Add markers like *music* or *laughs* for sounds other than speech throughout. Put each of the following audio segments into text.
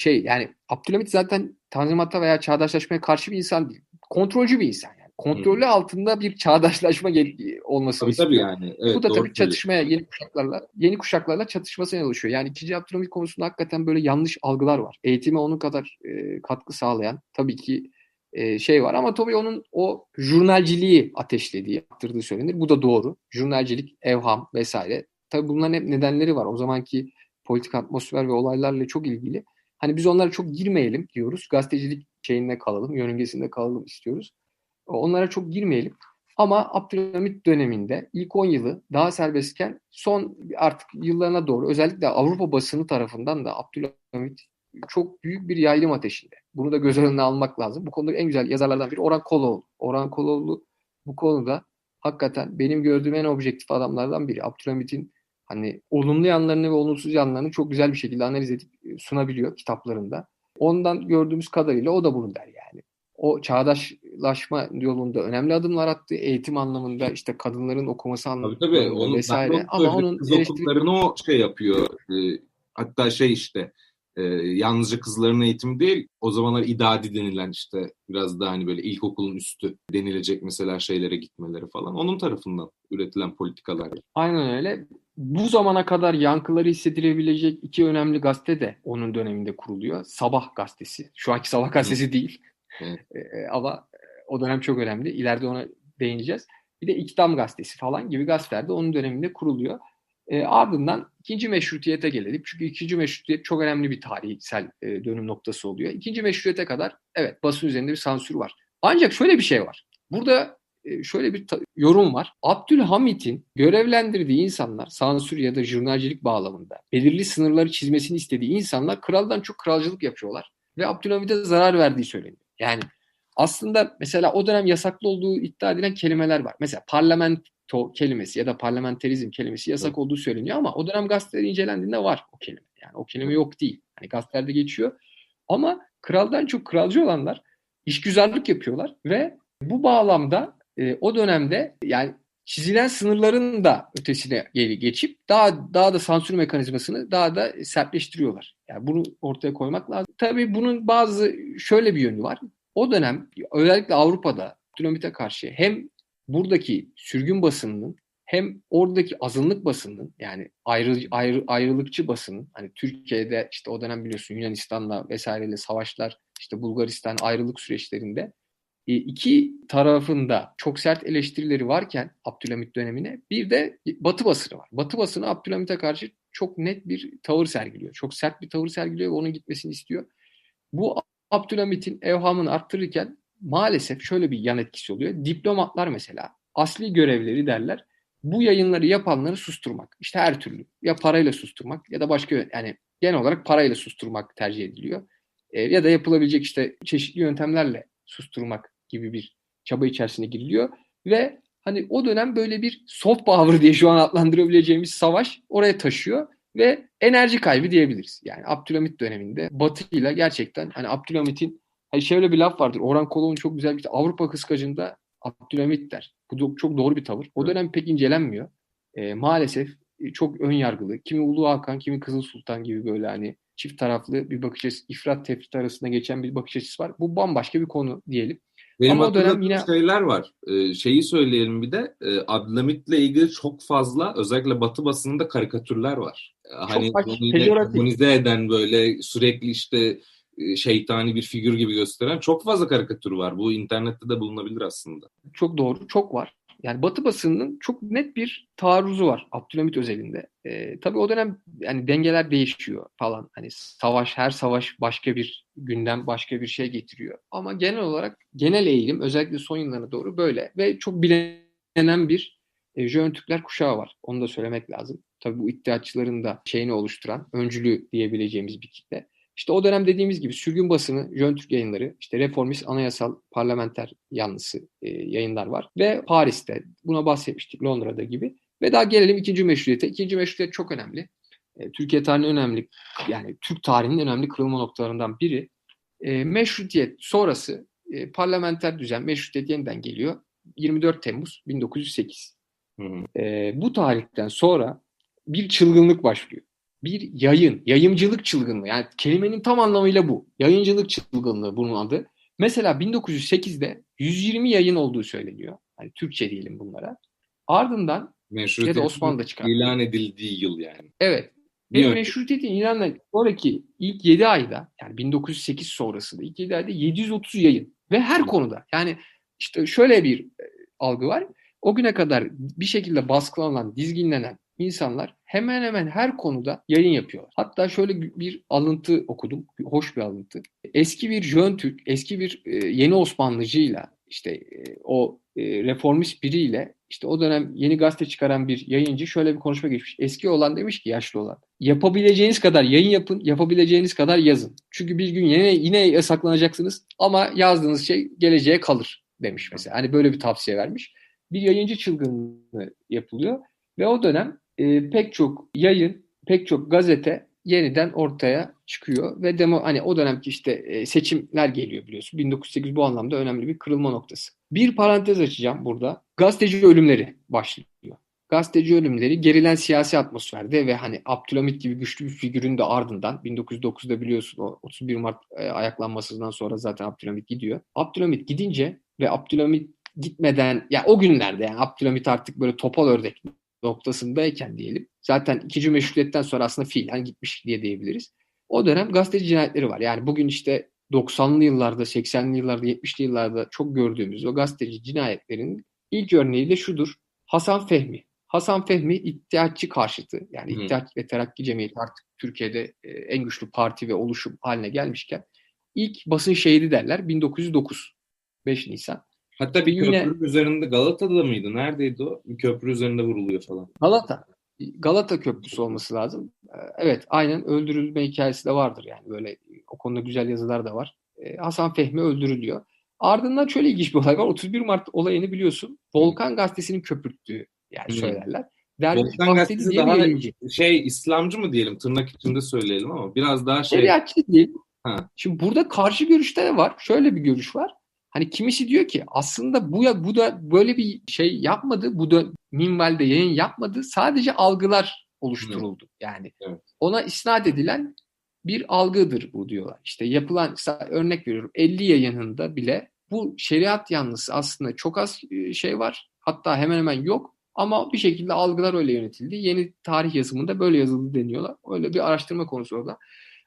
şey yani Abdülhamit zaten Tanzimat'a veya çağdaşlaşmaya karşı bir insan değil. Kontrolcü bir insan yani. Kontrolü hmm. altında bir çağdaşlaşma olması tabii, tabii yani. Evet, Bu da tabii çatışmaya yeni kuşaklarla yeni kuşaklarla çatışmasına oluşuyor. Yani ikinci Abdülhamit konusunda hakikaten böyle yanlış algılar var. Eğitime onun kadar e, katkı sağlayan tabii ki e, şey var ama tabii onun o jurnalciliği ateşlediği, yaptırdığı söylenir. Bu da doğru. Jurnalcilik, evham vesaire. Tabii bunların hep nedenleri var. O zamanki politik atmosfer ve olaylarla çok ilgili. Hani biz onlara çok girmeyelim diyoruz. Gazetecilik şeyinde kalalım, yörüngesinde kalalım istiyoruz. Onlara çok girmeyelim. Ama Abdülhamit döneminde ilk 10 yılı daha serbestken son artık yıllarına doğru özellikle Avrupa basını tarafından da Abdülhamit çok büyük bir yaylım ateşinde. Bunu da göz önüne almak lazım. Bu konuda en güzel yazarlardan biri Orhan Koloğlu. Orhan Koloğlu bu konuda hakikaten benim gördüğüm en objektif adamlardan biri. Abdülhamit'in hani olumlu yanlarını ve olumsuz yanlarını çok güzel bir şekilde analiz edip e, sunabiliyor kitaplarında. Ondan gördüğümüz kadarıyla o da bunu der yani. O çağdaşlaşma yolunda önemli adımlar attı. Eğitim anlamında işte kadınların okuması anlamında tabii, tabii. Onun, vesaire. Ama onun kız eleştiri... o şey yapıyor. E, hatta şey işte e, yalnızca kızların eğitimi değil o zamanlar idadi denilen işte biraz daha hani böyle ilkokulun üstü denilecek mesela şeylere gitmeleri falan onun tarafından üretilen politikalar. Aynen öyle. Bu zamana kadar yankıları hissedilebilecek iki önemli gazete de onun döneminde kuruluyor. Sabah gazetesi. Şu anki Sabah gazetesi Hı. değil. Evet. E, ama o dönem çok önemli. İleride ona değineceğiz. Bir de İktam gazetesi falan gibi gazeteler de onun döneminde kuruluyor. E, ardından ikinci meşrutiyete gelelim. Çünkü ikinci meşrutiyet çok önemli bir tarihsel e, dönüm noktası oluyor. İkinci meşrutiyete kadar evet basın üzerinde bir sansür var. Ancak şöyle bir şey var. Burada e, şöyle bir yorum var. Abdülhamit'in görevlendirdiği insanlar sansür ya da jurnalcilik bağlamında belirli sınırları çizmesini istediği insanlar kraldan çok kralcılık yapıyorlar. Ve Abdülhamit'e zarar verdiği söyleniyor. Yani aslında mesela o dönem yasaklı olduğu iddia edilen kelimeler var. Mesela parlament to kelimesi ya da parlamenterizm kelimesi yasak olduğu söyleniyor ama o dönem gazeteler incelendiğinde var o kelime. Yani o kelime yok değil. Hani gazetelerde geçiyor. Ama kraldan çok kralcı olanlar işgüzarlık yapıyorlar ve bu bağlamda e, o dönemde yani çizilen sınırların da ötesine geçip daha daha da sansür mekanizmasını daha da sertleştiriyorlar. Yani bunu ortaya koymak lazım. Tabii bunun bazı şöyle bir yönü var. O dönem özellikle Avrupa'da Abdülhamit'e karşı hem buradaki sürgün basınının hem oradaki azınlık basının yani ayrı, ayrı, ayrılıkçı basının hani Türkiye'de işte o dönem biliyorsun Yunanistan'la vesaireyle savaşlar işte Bulgaristan ayrılık süreçlerinde iki tarafında çok sert eleştirileri varken Abdülhamit dönemine bir de Batı basını var. Batı basını Abdülhamit'e karşı çok net bir tavır sergiliyor. Çok sert bir tavır sergiliyor ve onun gitmesini istiyor. Bu Abdülhamit'in evhamını arttırırken maalesef şöyle bir yan etkisi oluyor. Diplomatlar mesela asli görevleri derler. Bu yayınları yapanları susturmak. İşte her türlü. Ya parayla susturmak ya da başka yani genel olarak parayla susturmak tercih ediliyor. E, ya da yapılabilecek işte çeşitli yöntemlerle susturmak gibi bir çaba içerisine giriliyor. Ve hani o dönem böyle bir soft power diye şu an adlandırabileceğimiz savaş oraya taşıyor ve enerji kaybı diyebiliriz. Yani Abdülhamit döneminde Batı ile gerçekten hani Abdülhamit'in Hani şöyle bir laf vardır. Orhan Kolov'un çok güzel bir Avrupa kıskacında Abdülhamit der. Bu çok doğru bir tavır. O dönem pek incelenmiyor. E, maalesef e, çok ön yargılı. Kimi Ulu Hakan, kimi Kızıl Sultan gibi böyle hani çift taraflı bir bakış açısı, ifrat tefrit arasında geçen bir bakış açısı var. Bu bambaşka bir konu diyelim. Benim Ama dönem yine şeyler var. Ee, şeyi söyleyelim bir de e, Abdülhamit'le ilgili çok fazla özellikle Batı basınında karikatürler var. Çok hani demonize eden böyle sürekli işte e, şeytani bir figür gibi gösteren çok fazla karikatür var. Bu internette de bulunabilir aslında. Çok doğru, çok var. Yani Batı basınının çok net bir taarruzu var Abdülhamit özelinde. E, tabii o dönem yani dengeler değişiyor falan. Hani savaş, her savaş başka bir gündem, başka bir şey getiriyor. Ama genel olarak genel eğilim özellikle son yıllarına doğru böyle ve çok bilinen bir e, Jön Türkler kuşağı var. Onu da söylemek lazım. Tabii bu iddiatçıların da şeyini oluşturan, öncülü diyebileceğimiz bir kitle. İşte o dönem dediğimiz gibi sürgün basını, Jön Türk yayınları, işte reformist anayasal parlamenter yanlısı e, yayınlar var. Ve Paris'te, buna bahsetmiştik Londra'da gibi. Ve daha gelelim ikinci meşruiyete. İkinci meşruiyet çok önemli. E, Türkiye tarihinin önemli, yani Türk tarihinin önemli kırılma noktalarından biri. E, meşrutiyet sonrası e, parlamenter düzen, meşrutiyet yeniden geliyor. 24 Temmuz 1908. Hı hı. E, bu tarihten sonra bir çılgınlık başlıyor. Bir yayın, yayımcılık çılgınlığı. Yani kelimenin tam anlamıyla bu. Yayıncılık çılgınlığı bunun adı. Mesela 1908'de 120 yayın olduğu söyleniyor. Hani Türkçe diyelim bunlara. Ardından ya da Osmanlı'da çıkan. İlan edildiği yıl yani. Evet. Ve meşrutiyetin ilanla sonraki ilk 7 ayda yani 1908 sonrası da ilk 7 ayda 730 yayın. Ve her konuda yani işte şöyle bir e, algı var. O güne kadar bir şekilde baskılanan, dizginlenen insanlar hemen hemen her konuda yayın yapıyorlar. Hatta şöyle bir alıntı okudum. Hoş bir alıntı. Eski bir Jön Türk, eski bir e, yeni Osmanlıcıyla işte e, o reformist biriyle işte o dönem yeni gazete çıkaran bir yayıncı şöyle bir konuşma geçmiş. Eski olan demiş ki yaşlı olan. Yapabileceğiniz kadar yayın yapın, yapabileceğiniz kadar yazın. Çünkü bir gün yine yine yasaklanacaksınız ama yazdığınız şey geleceğe kalır demiş mesela. Hani böyle bir tavsiye vermiş. Bir yayıncı çılgınlığı yapılıyor ve o dönem e, pek çok yayın, pek çok gazete yeniden ortaya çıkıyor ve demo hani o dönemki işte e, seçimler geliyor biliyorsun. 1908 bu anlamda önemli bir kırılma noktası. Bir parantez açacağım burada. Gazeteci ölümleri başlıyor. Gazeteci ölümleri gerilen siyasi atmosferde ve hani Abdülhamit gibi güçlü bir figürün de ardından 1909'da biliyorsun o 31 Mart e, ayaklanmasından sonra zaten Abdülhamit gidiyor. Abdülhamit gidince ve Abdülhamit gitmeden ya o günlerde yani Abdülhamit artık böyle topal ördek noktasındayken diyelim. Zaten ikinci meşrutiyetten sonra aslında fiilen gitmiş diye diyebiliriz. O dönem gazeteci cinayetleri var. Yani bugün işte 90'lı yıllarda, 80'li yıllarda, 70'li yıllarda çok gördüğümüz o gazeteci cinayetlerin ilk örneği de şudur. Hasan Fehmi. Hasan Fehmi iddiatçı karşıtı. Yani. İttihat ve Terakki Cemiyeti artık Türkiye'de e, en güçlü parti ve oluşum haline gelmişken ilk basın şehidi derler 1909. 5 Nisan. Hatta bir yine, köprü üzerinde Galata'da mıydı? Neredeydi o? Bir köprü üzerinde vuruluyor falan. Galata. Galata Köprüsü olması lazım. Ee, evet aynen öldürülme hikayesi de vardır yani böyle o konuda güzel yazılar da var. Ee, Hasan Fehmi öldürülüyor. Ardından şöyle ilginç bir olay var. 31 Mart olayını biliyorsun. Volkan Gazetesi'nin köpürttüğü yani hmm. söylerler. Derviş Volkan Gazetesi daha yayıncı. şey İslamcı mı diyelim tırnak içinde söyleyelim ama biraz daha şey. Şeriatçı değil. Ha. Şimdi burada karşı görüşte de var. Şöyle bir görüş var. Hani kimisi diyor ki aslında bu ya bu da böyle bir şey yapmadı. Bu da minvalde yayın yapmadı. Sadece algılar oluşturuldu. Yani evet. ona isnat edilen bir algıdır bu diyorlar. İşte yapılan örnek veriyorum 50 yayınında bile bu şeriat yanlısı aslında çok az e, şey var. Hatta hemen hemen yok. Ama bir şekilde algılar öyle yönetildi. Yeni tarih yazımında böyle yazıldı deniyorlar. Öyle bir araştırma konusu orada.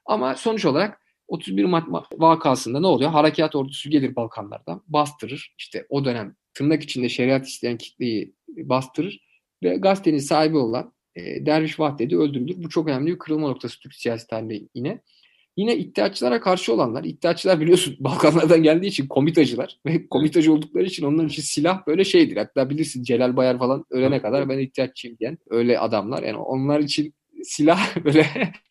Ama sonuç olarak 31 Mart vakasında ne oluyor? Harekat ordusu gelir Balkanlardan, bastırır. İşte o dönem tırnak içinde şeriat isteyen kitleyi bastırır ve gazetenin sahibi olan e, Derviş Vahdedi öldürülür. Bu çok önemli bir kırılma noktası Türk siyasi tarihinde yine. Yine iddiaçılara karşı olanlar, iddiaçılar biliyorsun *laughs* Balkanlardan geldiği için komitacılar ve komitacı oldukları için onların için silah böyle şeydir. Hatta bilirsin Celal Bayar falan ölene kadar ben iddiaççıyım diyen öyle adamlar. Yani onlar için silah *laughs* böyle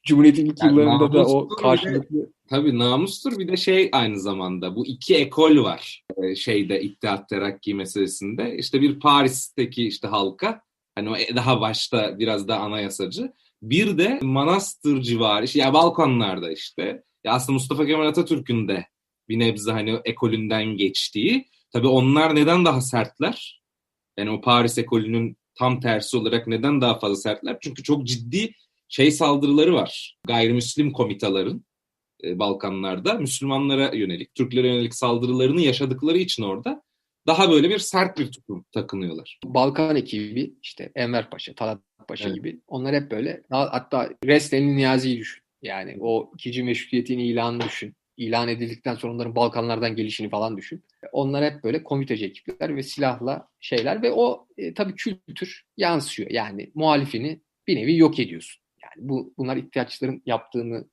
Cumhuriyet'in ilk yani yıllarında da o karşılıklı. Tabii namustur bir de şey aynı zamanda bu iki ekol var e, şeyde İttihat Terakki meselesinde. İşte bir Paris'teki işte halka hani e, daha başta biraz da anayasacı. Bir de Manastır civarı, işte, ya Balkanlarda işte. Ya aslında Mustafa Kemal Atatürk'ün de bir nebze hani ekolünden geçtiği. Tabii onlar neden daha sertler? Yani o Paris ekolünün tam tersi olarak neden daha fazla sertler? Çünkü çok ciddi şey saldırıları var. Gayrimüslim komitaların e, Balkanlarda Müslümanlara yönelik, Türklere yönelik saldırılarını yaşadıkları için orada daha böyle bir sert bir tutum takınıyorlar. Balkan ekibi işte Enver Paşa, Talat Paşa evet. gibi onlar hep böyle hatta Reslen'in Niyazi'yi düşün. Yani o ikinci meşrutiyetin ilanını düşün. İlan edildikten sonra onların Balkanlardan gelişini falan düşün. Onlar hep böyle komiteci ekipler ve silahla şeyler ve o e, tabii kültür yansıyor. Yani muhalifini bir nevi yok ediyorsun. Yani bu bunlar ihtiyaçların yaptığını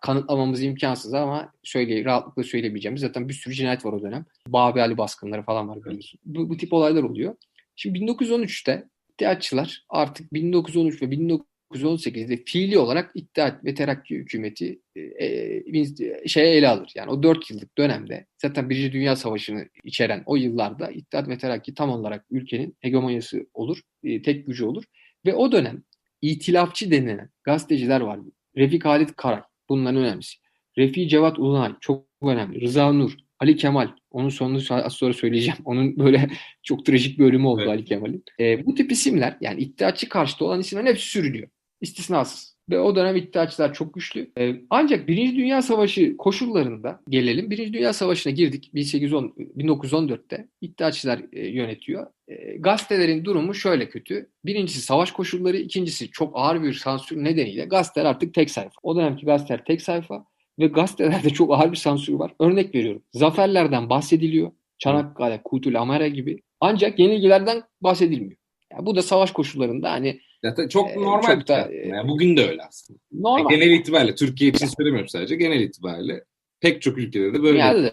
kanıtlamamız imkansız ama söyle rahatlıkla söyleyebileceğimiz zaten bir sürü cinayet var o dönem. Babi Ali baskınları falan var biliyorsun. Bu, bu tip olaylar oluyor. Şimdi 1913'te ihtiyaççılar artık 1913 ve 1918'de fiili olarak İttihat ve Terakki hükümeti e, e, şeye ele alır. Yani o 4 yıllık dönemde zaten Birinci Dünya Savaşı'nı içeren o yıllarda İttihat ve Terakki tam olarak ülkenin hegemonyası olur, e, tek gücü olur. Ve o dönem itilafçı denilen gazeteciler var. Refik Halit Karay bunların önemlisi. Refik Cevat Ulunay çok önemli. Rıza Nur, Ali Kemal. Onun sonunu az sonra söyleyeceğim. *laughs* Onun böyle çok trajik bir ölümü oldu evet. Ali Kemal'in. E, bu tip isimler yani iddiaçı karşıtı olan isimlerin hepsi sürülüyor. İstisnasız. Ve o dönem iddiaçılar çok güçlü. Ee, ancak Birinci Dünya Savaşı koşullarında gelelim. Birinci Dünya Savaşı'na girdik 1810, 1914'te. İddiaçılar e, yönetiyor. E, gazetelerin durumu şöyle kötü. Birincisi savaş koşulları, ikincisi çok ağır bir sansür nedeniyle gazeteler artık tek sayfa. O dönemki gazeteler tek sayfa ve gazetelerde çok ağır bir sansür var. Örnek veriyorum. Zaferlerden bahsediliyor. Çanakkale, Kutul Amara gibi. Ancak yenilgilerden bahsedilmiyor. Yani bu da savaş koşullarında hani Zaten çok e, normal çok da, şey. yani bugün de öyle aslında. Normal. Yani genel itibariyle Türkiye için söylemiyorum sadece genel itibariyle pek çok ülkede de böyle. Dünyada.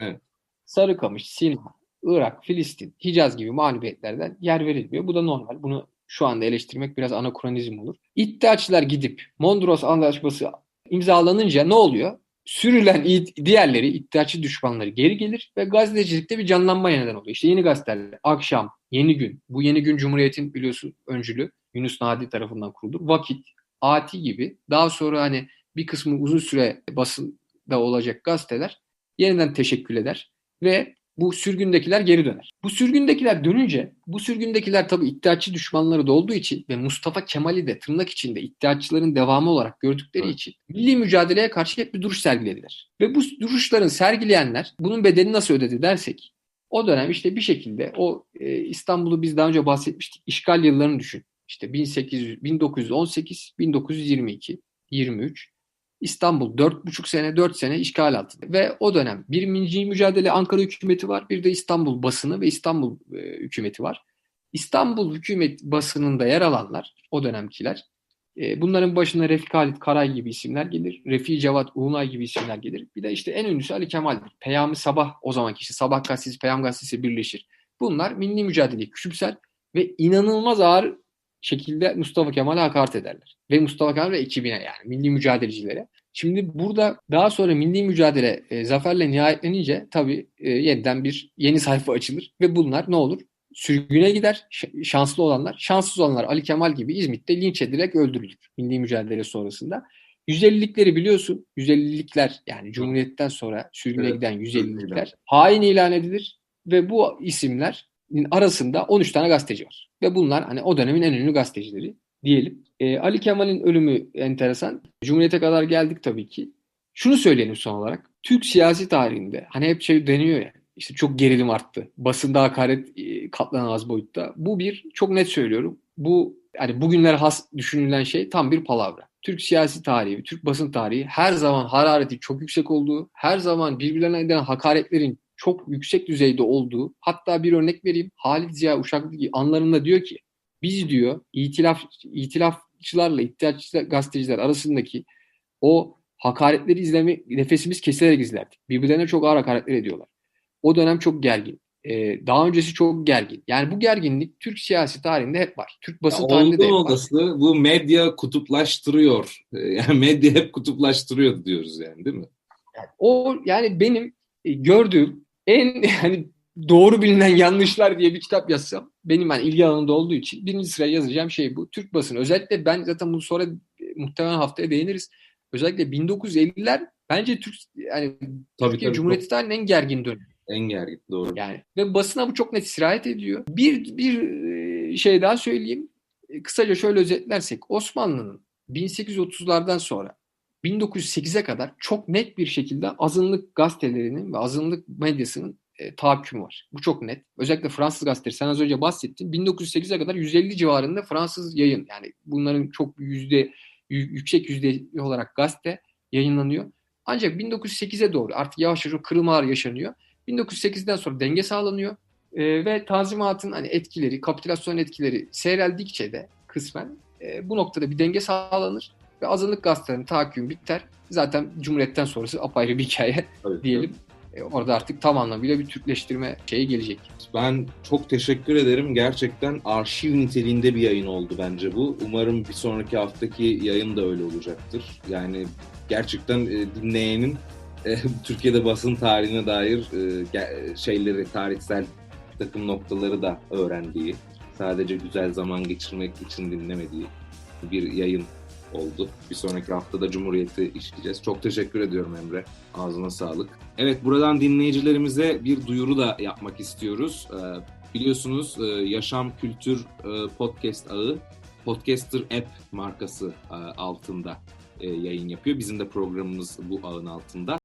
Evet. Sarıkamış, Sinha, Irak, Filistin, Hicaz gibi mağlubiyetlerden yer verilmiyor. Bu da normal. Bunu şu anda eleştirmek biraz anakronizm olur. İddiaçılar gidip Mondros Anlaşması imzalanınca ne oluyor? Sürülen diğerleri, iddiaçı düşmanları geri gelir ve gazetecilikte bir canlanma neden oluyor. İşte yeni gazeteler, akşam, yeni gün. Bu yeni gün Cumhuriyet'in biliyorsun öncülü Yunus Nadi tarafından kuruldu. Vakit, Ati gibi daha sonra hani bir kısmı uzun süre basında olacak gazeteler yeniden teşekkül eder ve bu sürgündekiler geri döner. Bu sürgündekiler dönünce bu sürgündekiler tabii iddiaçı düşmanları da olduğu için ve Mustafa Kemal'i de tırnak içinde iddiaçıların devamı olarak gördükleri evet. için milli mücadeleye karşı hep bir duruş sergilediler. Ve bu duruşların sergileyenler bunun bedelini nasıl ödedi dersek o dönem işte bir şekilde o e, İstanbul'u biz daha önce bahsetmiştik işgal yıllarını düşün. İşte 1800, 1918, 1922, 23 İstanbul 4,5 sene 4 sene işgal altında. Ve o dönem bir milli mücadele Ankara hükümeti var. Bir de İstanbul basını ve İstanbul e, hükümeti var. İstanbul hükümet basınında yer alanlar o dönemkiler. E, bunların başına Refik Halit Karay gibi isimler gelir. Refik Cevat Uğunay gibi isimler gelir. Bir de işte en ünlüsü Ali Kemal'dir. Peyami Sabah o zamanki işte Sabah gazetesi Peyam gazetesi birleşir. Bunlar milli mücadeleyi küçümser ve inanılmaz ağır şekilde Mustafa Kemal'e hakaret ederler. Ve Mustafa Kemal ve ekibine yani milli mücadelecilere. Şimdi burada daha sonra milli mücadele e, zaferle nihayetlenince tabii e, yeniden bir yeni sayfa açılır ve bunlar ne olur? Sürgüne gider şanslı olanlar. Şanssız olanlar Ali Kemal gibi İzmit'te linç edilerek öldürülür milli mücadele sonrasında. 150'likleri biliyorsun. 150'likler yani Cumhuriyet'ten sonra sürgüne evet, giden 150'likler hain ilan edilir ve bu isimler arasında 13 tane gazeteci var. Ve bunlar hani o dönemin en ünlü gazetecileri diyelim. E, Ali Kemal'in ölümü enteresan. Cumhuriyete kadar geldik tabii ki. Şunu söyleyelim son olarak. Türk siyasi tarihinde hani hep şey deniyor ya işte çok gerilim arttı. Basında hakaret e, katlanamaz boyutta. Bu bir çok net söylüyorum. Bu hani bugünler has düşünülen şey tam bir palavra. Türk siyasi tarihi, Türk basın tarihi her zaman harareti çok yüksek olduğu, her zaman birbirlerine eden hakaretlerin çok yüksek düzeyde olduğu hatta bir örnek vereyim Halit Ziya Uşaklı anlarında diyor ki biz diyor itilaf itilafçılarla iddiaçı gazeteciler arasındaki o hakaretleri izleme nefesimiz kesilerek izlerdik. Birbirlerine çok ağır hakaretler ediyorlar. O dönem çok gergin. Ee, daha öncesi çok gergin. Yani bu gerginlik Türk siyasi tarihinde hep var. Türk basın ya tarihinde de hep olası, var. Bu medya kutuplaştırıyor. *laughs* Yani medya hep kutuplaştırıyor diyoruz yani değil mi? Yani o yani benim gördüğüm en hani doğru bilinen yanlışlar diye bir kitap yazsam benim yani ilgi alanında olduğu için birinci sıraya yazacağım şey bu. Türk basını. Özellikle ben zaten bunu sonra muhtemelen haftaya değiniriz. Özellikle 1950'ler bence Türk yani tabii, Türkiye tabii, Cumhuriyeti tarihinin en gergin dönemi. En gergin doğru. Yani ve basına bu çok net sirayet ediyor. Bir bir e, şey daha söyleyeyim. E, kısaca şöyle özetlersek Osmanlı'nın 1830'lardan sonra 1908'e kadar çok net bir şekilde azınlık gazetelerinin ve azınlık medyasının e, tahakkümü var. Bu çok net. Özellikle Fransız gazeteleri sen az önce bahsettin. 1908'e kadar 150 civarında Fransız yayın yani bunların çok yüzde yüksek yüzde olarak gazete yayınlanıyor. Ancak 1908'e doğru artık yavaş yavaş kırılmalar yaşanıyor. 1908'den sonra denge sağlanıyor e, ve tanzimatın hani etkileri, kapitülasyon etkileri seyreldikçe de kısmen e, bu noktada bir denge sağlanır ve azınlık gazetelerinin tahakküm biter. Zaten Cumhuriyet'ten sonrası apayrı bir hikaye Tabii, diyelim. E, orada artık tam anlamıyla bir Türkleştirme şeyi gelecek. Ben çok teşekkür ederim. Gerçekten arşiv niteliğinde bir yayın oldu bence bu. Umarım bir sonraki haftaki yayın da öyle olacaktır. Yani gerçekten e, dinleyenin e, *laughs* Türkiye'de basın tarihine dair e, şeyleri, tarihsel bir takım noktaları da öğrendiği, sadece güzel zaman geçirmek için dinlemediği bir yayın oldu. Bir sonraki haftada Cumhuriyet'i işleyeceğiz. Çok teşekkür ediyorum Emre. Ağzına sağlık. Evet buradan dinleyicilerimize bir duyuru da yapmak istiyoruz. Ee, biliyorsunuz e, Yaşam Kültür e, Podcast ağı Podcaster App markası altında yayın yapıyor. Bizim de programımız bu ağın altında.